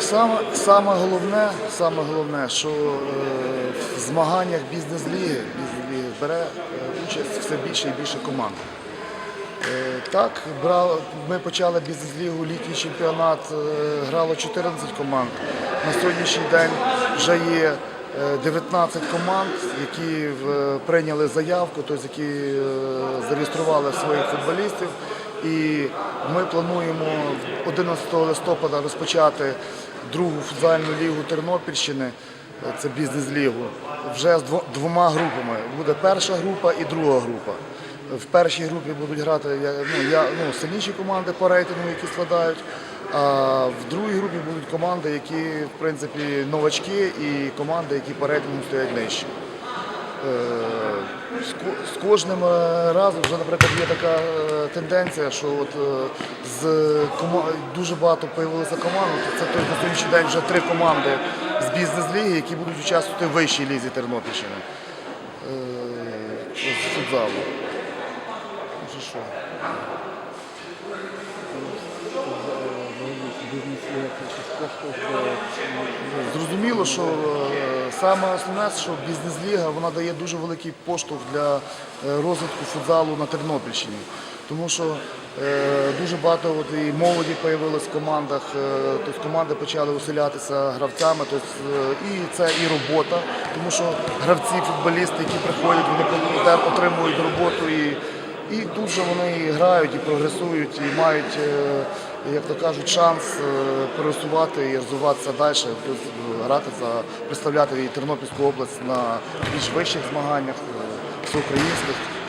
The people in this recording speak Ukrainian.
Саме, саме головне, саме головне, що е, в змаганнях бізнес-ліги, бізнес-ліги бере е, участь все більше і більше команд. Е, Так, ми почали бізнес-лігу, літній чемпіонат, грало 14 команд. На сьогоднішній день вже є е, 19 команд, які прийняли заявку, тобто які зареєстрували своїх футболістів. І ми плануємо 11 листопада розпочати другу футзальну лігу Тернопільщини, е, це бізнес-лігу, вже з двома групами. Буде перша група і друга група. В першій групі будуть грати ну, я, ну, сильніші команди по рейтингу, які складають. А в другій групі будуть команди, які в принципі новачки, і команди, які по рейтингу стоять нижче. З кожним е, разом вже, наприклад, є така е, тенденція, що от е, з кома- дуже багато появилося команд. Це тобто, на сьогоднішній день вже три команди з бізнес-ліги, які будуть участвувати в вищій лізі Тернопільщини. З футзалу. Ну, що? Зрозуміло, що саме основне, що бізнес-ліга вона дає дуже великий поштовх для е, розвитку футзалу на Тернопільщині. Тому що е, дуже багато от, і молоді з'явилось в командах, е, тобто команди почали усилятися гравцями, тобто, і це і робота, тому що гравці, футболісти, які приходять, вони отримують роботу і, і тут вони грають, і прогресують, і мають, як то кажуть, шанс е, пересувати і розвиватися далі, плюс грати за представляти Тернопільську область на більш вищих змаганнях, е, всеукраїнських.